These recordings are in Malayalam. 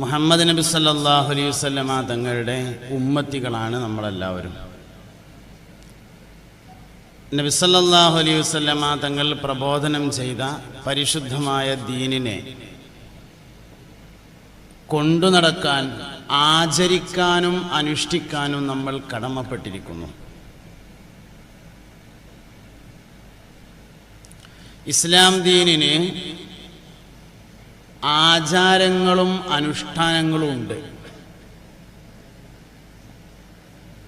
മുഹമ്മദ് നബി സല്ലല്ലാഹു അലൈഹി വസല്ലമ തങ്ങളുടെ ഉമ്മത്തികളാണ് നമ്മളെല്ലാവരും. നബി സല്ലല്ലാഹു അലൈഹി വസല്ലമ തങ്ങൾ പ്രബോധനം ചെയ്ത പരിശുദ്ധമായ ദീനിനെ കൊണ്ടു നടക്കാൻ ആചരിക്കാനും അനുഷ്ഠിക്കാനും നമ്മൾ കടമപ്പെട്ടിരിക്കുന്നു. ഇസ്ലാം ദീനിന് ആചാരങ്ങളും അനുഷ്ഠാനങ്ങളും ഉണ്ട്.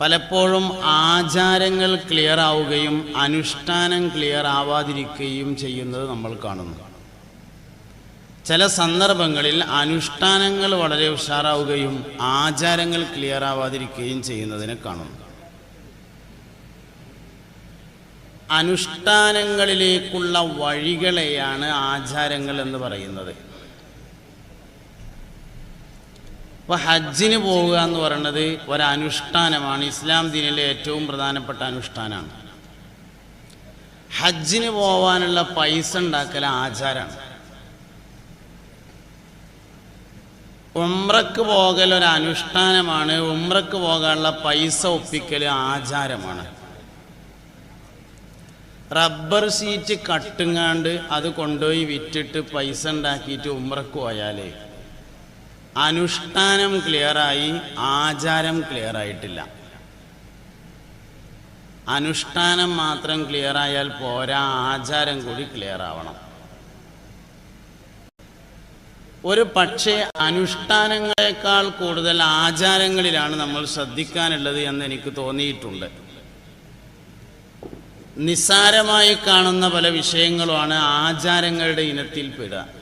പലപ്പോഴും ആചാരങ്ങൾ ക്ലിയർ ആവുകയും അനുഷ്ഠാനം ക്ലിയർ ആവാതിരിക്കുകയും ചെയ്യുന്നത് നമ്മൾ കാണുന്നു. ചില സന്ദർഭങ്ങളിൽ അനുഷ്ഠാനങ്ങൾ വളരെ ഉഷാറാവുകയും ആചാരങ്ങൾ ക്ലിയർ ആവാതിരിക്കുകയും ചെയ്യുന്നതിനെ കാണുന്നു. അനുഷ്ഠാനങ്ങളിലേക്കുള്ള വഴികളെയാണ് ആചാരങ്ങൾ എന്ന് പറയുന്നത്. ഇപ്പൊ ഹജ്ജിന് പോവുക എന്ന് പറയുന്നത് ഒരനുഷ്ഠാനമാണ്. ഇസ്ലാം ദീനിലെ ഏറ്റവും പ്രധാനപ്പെട്ട അനുഷ്ഠാനമാണ്. ഹജ്ജിന് പോവാനുള്ള പൈസ ഉണ്ടാക്കൽ ആചാരമാണ് ഉമ്രക്ക് പോകൽ ഒരു അനുഷ്ഠാനമാണ് ഉമ്രക്ക് പോകാനുള്ള പൈസ ഒപ്പിക്കൽ ആചാരമാണ്. റബ്ബർ ഷീറ്റ് കട്ടുങ്ങാണ്ട് അത് കൊണ്ടുപോയി വിറ്റിട്ട് പൈസ ഉണ്ടാക്കിയിട്ട് ഉമ്രക്ക് പോയാലേ അനുഷ്ഠാനം ക്ലിയറായി ആചാരം ക്ലിയറായിട്ടില്ല. അനുഷ്ഠാനം മാത്രം ക്ലിയറായാൽ പോരാ ആചാരം കൂടി ക്ലിയർ ആവണം ഒരു പക്ഷേ അനുഷ്ഠാനങ്ങളെക്കാൾ കൂടുതൽ ആചാരങ്ങളിലാണ് നമ്മൾ ശ്രദ്ധിക്കാനുള്ളത് എന്ന് എനിക്ക് തോന്നിയിട്ടുണ്ട്. നിസ്സാരമായി കാണുന്ന പല വിഷയങ്ങളുമാണ് ആചാരങ്ങളുടെ ഇനത്തിൽപ്പെടുക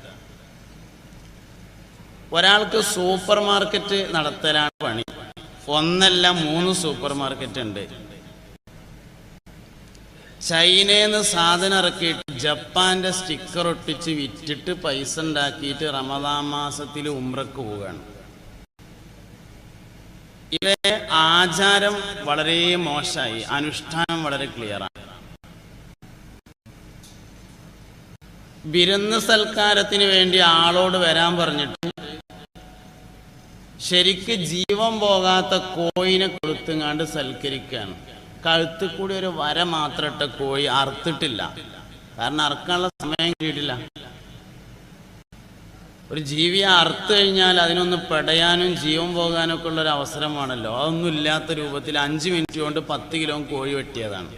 ഒരാൾക്ക് സൂപ്പർ മാർക്കറ്റ് നടത്തലാണ് പണി. ഒന്നല്ല മൂന്ന് സൂപ്പർ മാർക്കറ്റ് ഉണ്ട്. ചൈനയിൽ സാധനം ഇറക്കിയിട്ട് ജപ്പാന്റെ സ്റ്റിക്കർ ഒട്ടിച്ച് വിറ്റിട്ട് പൈസ ഉണ്ടാക്കിയിട്ട് റമദാൻ മാസത്തിൽ ഉമ്രക്ക് പോവുകയാണ്. ഇവരെ ആചാരം വളരെ മോശമായി അനുഷ്ഠാനം വളരെ ക്ലിയറാണ് വിരുന്ന് സൽക്കാരത്തിന് വേണ്ടി ആളോട് വരാൻ പറഞ്ഞിട്ട് ശരിക്ക് ജീവൻ പോകാത്ത കോയിനെ കൊളുത്തുങ്ങാണ്ട് സൽക്കരിക്കുകയാണ് കഴുത്തിൽ കൂടി ഒരു വര മാത്രം ഇട്ട കോഴി അറുത്തിട്ടില്ല. കാരണം അറുക്കാനുള്ള സമയം കിട്ടിയിട്ടില്ല. ഒരു ജീവിയെ അറുത്തു കഴിഞ്ഞാൽ അതിനൊന്ന് പെടയാനും ജീവൻ പോകാനൊക്കെ ഉള്ള ഒരു അവസരമാണല്ലോ. അതൊന്നും ഇല്ലാത്ത രൂപത്തിൽ അഞ്ച് മിനിറ്റ് കൊണ്ട് പത്ത് കിലോ കോഴി വെട്ടിയതാണ്.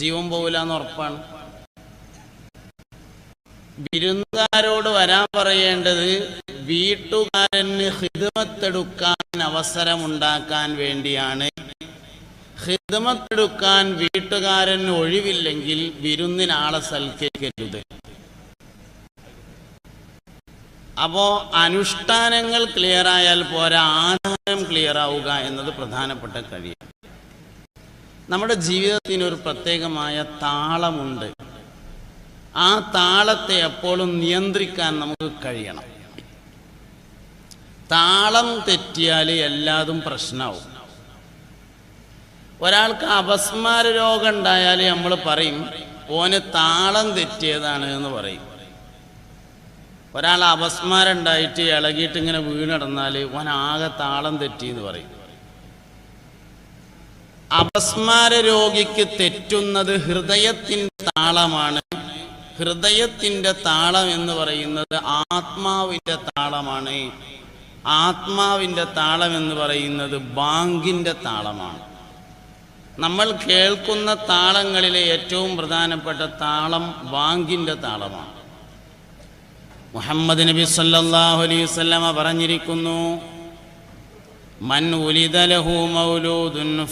ജീവൻ പോകില്ല എന്ന് ഉറപ്പാണ്. വിരുന്നുകാരോട് വരാൻ പറയേണ്ടത് വീട്ടുകാരന് ഹിതമത്തെടുക്കാൻ അവസരമുണ്ടാക്കാൻ വേണ്ടിയാണ്. ഹിതമത്തെടുക്കാൻ വീട്ടുകാരന് ഒഴിവില്ലെങ്കിൽ വിരുന്നിനാളെ സൽക്കരിക്കരുത്. അപ്പോ അനുഷ്ഠാനങ്ങൾ ക്ലിയർ ആയാൽ പോരാ ആധാരം ക്ലിയർ ആവുക എന്നത് പ്രധാനപ്പെട്ട കഴിയാണ് നമ്മുടെ ജീവിതത്തിന് ഒരു പ്രത്യേകമായ താളമുണ്ട്. ആ താളത്തെ എപ്പോഴും നിയന്ത്രിക്കാൻ നമുക്ക് കഴിയണം. താളം തെറ്റിയാൽ എല്ലാതും പ്രശ്നമാവും ഒരാൾക്ക് അപസ്മാര രോഗം ഉണ്ടായാൽ നമ്മൾ പറയും ഓന് താളം തെറ്റിയതാണ് എന്ന് പറയും. ഒരാൾ അപസ്മാരം ഉണ്ടായിട്ട് ഇളകിയിട്ട് ഇങ്ങനെ വീണിടന്നാൽ ഓൻ ആകെ താളം തെറ്റി എന്ന് പറയും. അപസ്മാര രോഗിക്ക് തെറ്റുന്നത് ഹൃദയത്തിന്റെ താളമാണ് ഹൃദയത്തിന്റെ താളം എന്ന് പറയുന്നത് ആത്മാവിന്റെ താളമാണ്. ആത്മാവിന്റെ താളം എന്ന് പറയുന്നത് ബാങ്കിന്റെ താളമാണ്. നമ്മൾ കേൾക്കുന്ന താളങ്ങളിലെ ഏറ്റവും പ്രധാനപ്പെട്ട താളം ബാങ്കിന്റെ താളമാണ്. മുഹമ്മദ് നബി സല്ലല്ലാഹു അലൈഹി വസല്ലമ പറഞ്ഞിരിക്കുന്നു മൻ ഉലിദ ലഹു മൗലൂദുൻ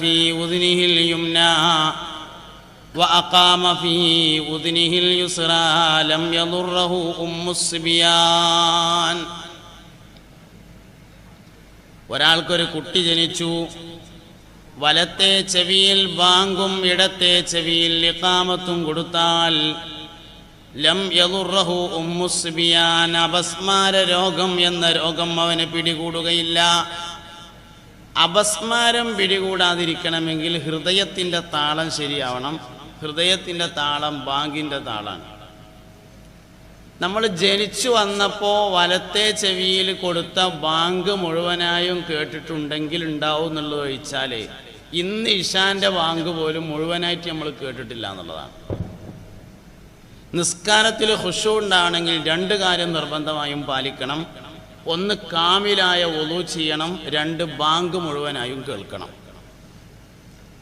ഫീ ഉദ്നിഹിൽ യുംനാ وأقام في أذنه اليسرى لم يضره أم الصبيان ഒരാൾക്കൊരു കുട്ടി ജനിച്ചു വലത്തെ ചെവിയിൽ ബാങ്കും ഇടത്തെ ചെവിയിൽ ഇക്കാമത്തും കൊടുത്താൽ ലം യദുറഹു ഉമ്മുസ്ബിയാൻ അപസ്മാര രോഗം എന്ന രോഗം അവന് പിടികൂടുകയില്ല അപസ്മാരം പിടികൂടാതിരിക്കണമെങ്കിൽ ഹൃദയത്തിൻ്റെ താളം ശരിയാവണം ഹൃദയത്തിന്റെ താളം ബാങ്കിന്റെ താളാണ്. നമ്മൾ ജനിച്ചു വന്നപ്പോൾ വലത്തെ ചെവിയിൽ കൊടുത്ത ബാങ്ക് മുഴുവനായും കേട്ടിട്ടുണ്ടെങ്കിൽ ഉണ്ടാവും എന്നുള്ളത് ഒഴിച്ചാൽ ഇന്ന് ഇഷാന്റെ ബാങ്ക് പോലും മുഴുവനായിട്ട് നമ്മൾ കേട്ടിട്ടില്ല എന്നുള്ളതാണ്. നിസ്കാരത്തിൽ ഹുഷു ഉണ്ടാണെങ്കിൽ രണ്ട് കാര്യം നിർബന്ധമായും പാലിക്കണം. ഒന്ന് കാമിലായ ഒതു ചെയ്യണം രണ്ട് ബാങ്ക് മുഴുവനായും കേൾക്കണം.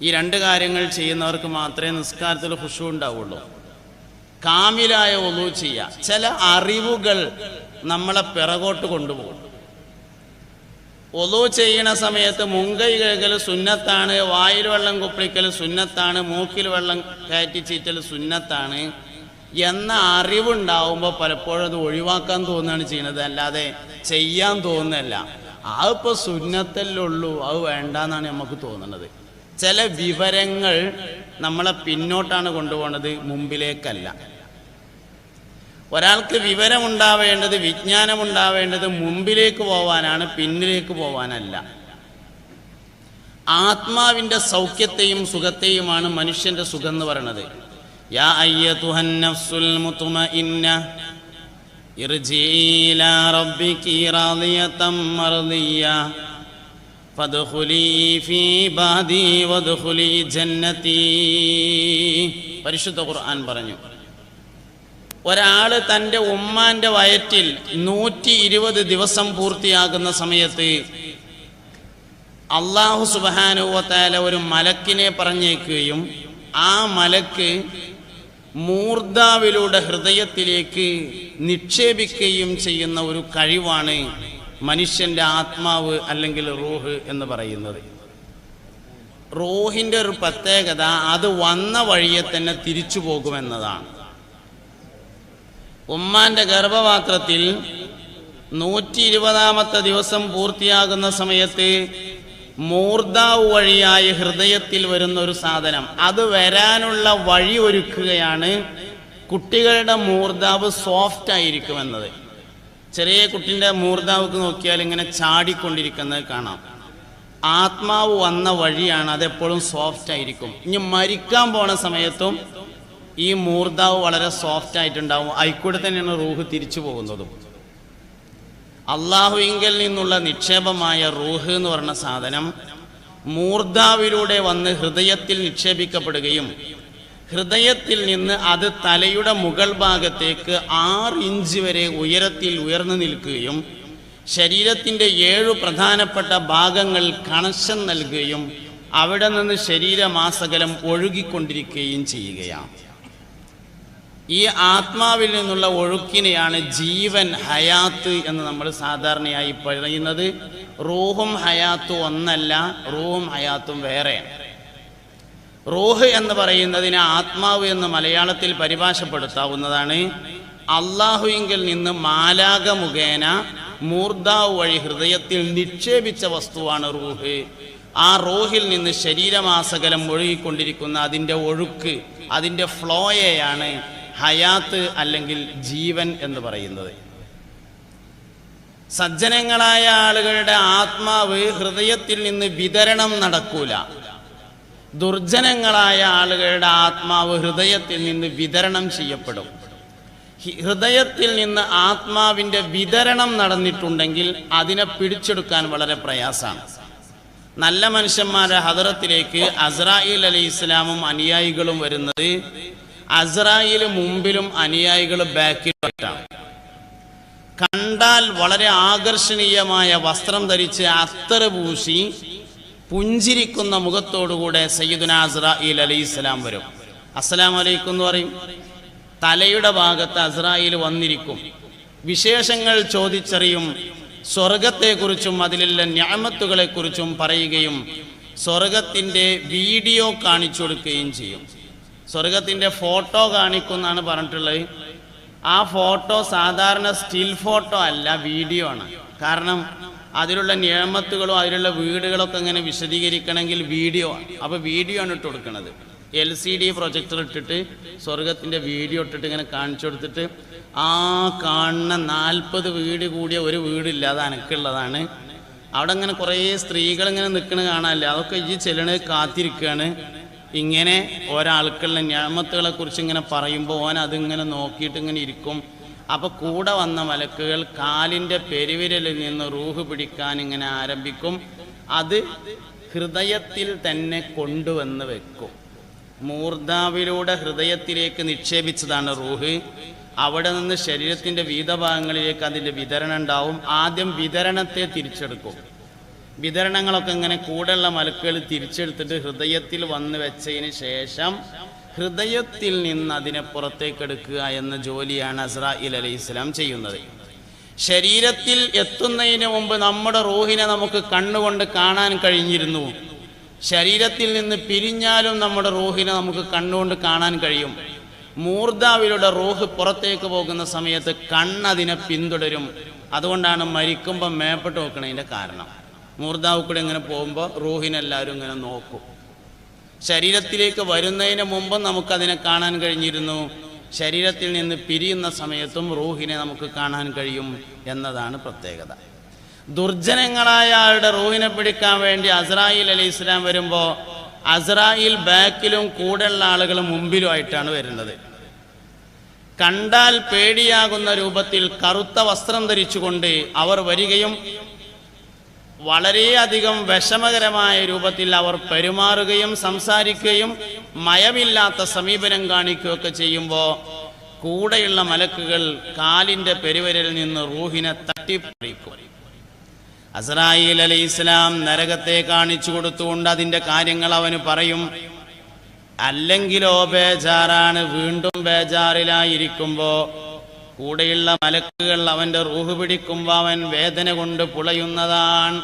ഈ രണ്ട് കാര്യങ്ങൾ ചെയ്യുന്നവർക്ക് മാത്രമേ നിസ്കാരത്തിൽ ഹുഷു ഉണ്ടാവുള്ളൂ. കാമിലായ ഒന്നു ചെയ്യുക ചില അറിവുകൾ നമ്മളെ പിറകോട്ട് കൊണ്ടുപോകും. ഒതു ചെയ്യണ സമയത്ത് മുങ്കൈ കഴുകൽ സുന്നത്താണ് വായിൽ വെള്ളം കുപ്പിക്കൽ സുന്നത്താണ് മൂക്കിൽ വെള്ളം കയറ്റി ചീറ്റൽ സുന്നത്താണ് എന്ന അറിവുണ്ടാവുമ്പോൾ പലപ്പോഴും അത് ഒഴിവാക്കാൻ തോന്നുകയാണ് ചെയ്യുന്നത്. അല്ലാതെ ചെയ്യാൻ തോന്നുന്നില്ല. അതിപ്പോൾ സുന്നത്തല്ലുള്ളൂ അത് വേണ്ടെന്നാണ് നമുക്ക് തോന്നുന്നത്. ചില വിവരങ്ങൾ നമ്മളെ പിന്നോട്ടാണ് കൊണ്ടുപോകുന്നത് മുമ്പിലേക്കല്ല. ഒരാൾക്ക് വിവരമുണ്ടാവേണ്ടത് വിജ്ഞാനമുണ്ടാവേണ്ടത് മുമ്പിലേക്ക് പോവാനാണ് പിന്നിലേക്ക് പോവാനല്ല. ആത്മാവിന്റെ സൗഖ്യത്തെയും സുഖത്തെയുമാണ് മനുഷ്യന്റെ സുഖം എന്ന് പറയുന്നത് യാ അയ്യതുഹൻ നഫ്സുൽ മുത്മഇന്ന ഇർജിഇ ഇലാ റബ്ബികി മർദിയ പരിശുദ്ധ ഖുർആൻ പറഞ്ഞു. ഒരാൾ തന്റെ ഉമ്മാന്റെ വയറ്റിൽ നൂറ്റി ഇരുപത് ദിവസം പൂർത്തിയാകുന്ന സമയത്ത് അള്ളാഹു സുബാനുവത്താല ഒരു മലക്കിനെ പറഞ്ഞേക്കുകയും ആ മലക്ക് മൂർദാവിലൂടെ ഹൃദയത്തിലേക്ക് നിക്ഷേപിക്കുകയും ചെയ്യുന്ന ഒരു കഴിവാണ് മനുഷ്യന്റെ ആത്മാവ് അല്ലെങ്കിൽ റൂഹ് എന്ന് പറയുന്നത്. റൂഹിന്റെ ഒരു പ്രത്യേകത അത് വന്ന വഴിയെ തന്നെ തിരിച്ചു പോകുമെന്നതാണ്. ഉമ്മാന്റെ ഗർഭപാത്രത്തിൽ നൂറ്റി ഇരുപതാമത്തെ ദിവസം പൂർത്തിയാകുന്ന സമയത്ത് മൂർദാവ് വഴിയായി ഹൃദയത്തിൽ വരുന്ന ഒരു സാധനം. അത് വരാനുള്ള വഴി ഒരുക്കുകയാണ് കുട്ടികളുടെ മൂർദാവ് സോഫ്റ്റ് ആയിരിക്കുമെന്നത്. ചെറിയ കുട്ടിന്റെ മൂർദ്ധാവുക്ക് നോക്കിയാൽ ഇങ്ങനെ ചാടിക്കൊണ്ടിരിക്കുന്നത് കാണാം. ആത്മാവ് വന്ന വഴിയാണ് അതെപ്പോഴും സോഫ്റ്റ് ആയിരിക്കും. ഇനി മരിക്കാൻ പോണ സമയത്തും ഈ മൂർദ്ധാവ് വളരെ സോഫ്റ്റ് ആയിട്ടുണ്ടാവും. അതിക്കൂടെ തന്നെയാണ് റൂഹ് തിരിച്ചു പോകുന്നതും. അള്ളാഹുവിങ്കിൽ നിന്നുള്ള നിക്ഷേപമായ റൂഹ് എന്ന് പറഞ്ഞ സാധനം മൂർദാവിലൂടെ വന്ന് ഹൃദയത്തിൽ നിക്ഷേപിക്കപ്പെടുകയും ഹൃദയത്തിൽ നിന്ന് അത് തലയുടെ മുകൾ ഭാഗത്തേക്ക് ആറ് ഇഞ്ച് വരെ ഉയരത്തിൽ ഉയർന്നു നിൽക്കുകയും ശരീരത്തിന്റെ ഏഴു പ്രധാനപ്പെട്ട ഭാഗങ്ങൾ കണക്ഷൻ നൽകുകയും അവിടെ നിന്ന് ശരീരമാസകലം ഒഴുകിക്കൊണ്ടിരിക്കുകയും ചെയ്യുകയാണ്. ഈ ആത്മാവിൽ നിന്നുള്ള ഒഴുക്കിനെയാണ് ജീവൻ ഹയാത്ത് എന്ന് നമ്മൾ സാധാരണയായി പറയുന്നത്. റൂഹും ഹയാത്തും ഒന്നല്ല റൂഹും ഹയാത്തും വേറെയാണ്. റൂഹ് എന്ന് പറയുന്നതിനെ ആത്മാവ് എന്ന് മലയാളത്തിൽ പരിഭാഷപ്പെടുത്താവുന്നതാണ്. അള്ളാഹുവിങ്കിൽ നിന്ന് മാലാക മുഖേന മൂർദാവ് വഴി ഹൃദയത്തിൽ നിക്ഷേപിച്ച വസ്തുവാണ് റൂഹ്. ആ റൂഹിൽ നിന്ന് ശരീരമാസകലം ഒഴുകിക്കൊണ്ടിരിക്കുന്ന അതിന്റെ ഒഴുക്ക് അതിന്റെ ഫ്ലോയെയാണ് ഹയാത്ത് അല്ലെങ്കിൽ ജീവൻ എന്ന് പറയുന്നത്. സജ്ജനങ്ങളായ ആളുകളുടെ ആത്മാവ് ഹൃദയത്തിൽ നിന്ന് വിതരണം നടക്കൂല. ദുർജനങ്ങളായ ആളുകളുടെ ആത്മാവ് ഹൃദയത്തിൽ നിന്ന് വിതരണം ചെയ്യപ്പെടും. ഹൃദയത്തിൽ നിന്ന് ആത്മാവിന്റെ വിതരണം നടന്നിട്ടുണ്ടെങ്കിൽ അതിനെ പിടിച്ചെടുക്കാൻ വളരെ പ്രയാസമാണ്. നല്ല മനുഷ്യന്മാരുടെ ഹദറത്തിലേക്ക് അസ്രായിൽ അലി ഇസ്ലാമും അനുയായികളും വരുന്നത് അസ്രായിൽ മുമ്പിലും അനുയായികൾ ബാക്കിലോട്ടാണ് കണ്ടാൽ വളരെ ആകർഷണീയമായ വസ്ത്രം ധരിച്ച് അത്തറ് പൂശി പുഞ്ചിരിക്കുന്ന മുഖത്തോടുകൂടെ സയ്യിദുന അസ്രായിൽ അലി ഇസ്ലാം വരും. അസ്സലാം അലൈക്കും എന്ന് പറയും. തലയുടെ ഭാഗത്ത് അസ്രായിൽ വന്നിരിക്കും. വിശേഷങ്ങൾ ചോദിച്ചറിയും. സ്വർഗത്തെക്കുറിച്ചും അതിലുള്ള ഞാമത്തുകളെക്കുറിച്ചും പറയുകയും സ്വർഗത്തിന്റെ വീഡിയോ കാണിച്ചു കൊടുക്കുകയും ചെയ്യും. സ്വർഗത്തിന്റെ ഫോട്ടോ കാണിക്കുന്നാണ് പറഞ്ഞിട്ടുള്ളത്. ആ ഫോട്ടോ സാധാരണ സ്റ്റിൽ ഫോട്ടോ അല്ല വീഡിയോ ആണ്. കാരണം അതിലുള്ള നിയമത്തുകളോ അതിലുള്ള വീടുകളൊക്കെ ഇങ്ങനെ വിശദീകരിക്കണമെങ്കിൽ വീഡിയോ അപ്പോൾ വീഡിയോ ആണ് ഇട്ട് കൊടുക്കുന്നത് എൽ സി ഡി പ്രൊജക്ടർ ഇട്ടിട്ട് സ്വർഗത്തിന്റെ വീഡിയോ ഇട്ടിട്ട് ഇങ്ങനെ കാണിച്ചു കൊടുത്തിട്ട് ആ കാണുന്ന നാൽപ്പത് വീട് കൂടിയ ഒരു വീടില്ല അത് അനക്കുള്ളതാണ്. അവിടെ ഇങ്ങനെ കുറേ സ്ത്രീകൾ ഇങ്ങനെ നിൽക്കണ കാണാനില്ല. അതൊക്കെ ഈ ചെല്ലണത് കാത്തിരിക്കുകയാണ് ഇങ്ങനെ ഒരാൾക്കുള്ള ഞാമത്തുകളെ കുറിച്ച് ഇങ്ങനെ പറയുമ്പോൾ ഓൻ അതിങ്ങനെ നോക്കിയിട്ട് ഇങ്ങനെ ഇരിക്കും. അപ്പൊ കൂടെ വന്ന മലക്കുകൾ കാലിന്റെ പെരുവിരലിൽ നിന്ന് റൂഹ് പിടിക്കാൻ ഇങ്ങനെ ആരംഭിക്കും. അത് ഹൃദയത്തിൽ തന്നെ കൊണ്ടുവന്ന് വെക്കും. മൂർധാവിലൂടെ ഹൃദയത്തിലേക്ക് നിക്ഷേപിച്ചതാണ് റൂഹ്. അവിടെ നിന്ന് ശരീരത്തിന്റെ ഭാഗങ്ങളിലേക്ക് അതിന്റെ വിതരണം ഉണ്ടാവും. ആദ്യം വിതരണത്തെ തിരിച്ചെടുക്കും. വിതരണങ്ങളൊക്കെ ഇങ്ങനെ കൂടെയുള്ള മലക്കുകൾ തിരിച്ചെടുത്തിട്ട് ഹൃദയത്തിൽ വന്ന് വെച്ചതിന് ശേഷം ഹൃദയത്തിൽ നിന്ന് അതിനെ പുറത്തേക്കെടുക്കുക എന്ന ജോലിയാണ് അസ്രായിൽ അലൈഹി ഇസ്ലാം ചെയ്യുന്നത്. ശരീരത്തിൽ എത്തുന്നതിന് മുമ്പ് നമ്മുടെ റൂഹിനെ നമുക്ക് കണ്ണുകൊണ്ട് കാണാൻ കഴിഞ്ഞിരുന്നു. ശരീരത്തിൽ നിന്ന് പിരിഞ്ഞാലും നമ്മുടെ റൂഹിനെ നമുക്ക് കണ്ണുകൊണ്ട് കാണാൻ കഴിയും. മൂർധാവിലൂടെ റൂഹ് പുറത്തേക്ക് പോകുന്ന സമയത്ത് കണ്ണതിനെ പിന്തുടരും. അതുകൊണ്ടാണ് മരിക്കുമ്പോൾ മേപ്പെട്ട് വെക്കുന്നതിന്റെ കാരണം. മൂർധാവ് കൂടെ ഇങ്ങനെ പോകുമ്പോൾ റൂഹിനെല്ലാവരും ഇങ്ങനെ നോക്കും. ശരീരത്തിലേക്ക് വരുന്നതിന് മുമ്പ് നമുക്കതിനെ കാണാൻ കഴിഞ്ഞിരുന്നു. ശരീരത്തിൽ നിന്ന് പിരിയുന്ന സമയത്തും റൂഹിനെ നമുക്ക് കാണാൻ കഴിയും എന്നതാണ് പ്രത്യേകത. ദുർജനങ്ങളായ ആളുടെ റൂഹിനെ പിടിക്കാൻ വേണ്ടി അസ്രായിൽ അലി ഇസ്ലാം വരുമ്പോൾ അസ്രായിൽ ബാക്കിലും കൂടെയുള്ള ആളുകൾ മുമ്പിലുമായിട്ടാണ് വരുന്നത്. കണ്ടാൽ പേടിയാകുന്ന രൂപത്തിൽ കറുത്ത വസ്ത്രം ധരിച്ചുകൊണ്ട് അവർ വരികയും വളരെയധികം വിഷമകരമായ രൂപത്തിൽ അവർ പെരുമാറുകയും സംസാരിക്കുകയും മയമില്ലാത്ത സമീപനം കാണിക്കുകയൊക്കെ ചെയ്യുമ്പോൾ കൂടെയുള്ള മലക്കുകൾ കാലിന്റെ പെരുവരിൽ നിന്ന് റൂഹിനെ തട്ടിപ്പറിക്കും. അസറായിൽ അലി ഇസ്ലാം നരകത്തെ കാണിച്ചു കൊടുത്തുകൊണ്ട് അതിന്റെ കാര്യങ്ങൾ അവന് പറയും. അല്ലെങ്കിലോ ബേജാറാണ് വീണ്ടും ബേജാറിലായിരിക്കുമ്പോ കൂടെയുള്ള മലക്കുകൾ അവന്റെ റൂഹ് പിടിക്കുമ്പോൾ അവൻ വേദന കൊണ്ട് പുളയുന്നതാണ്.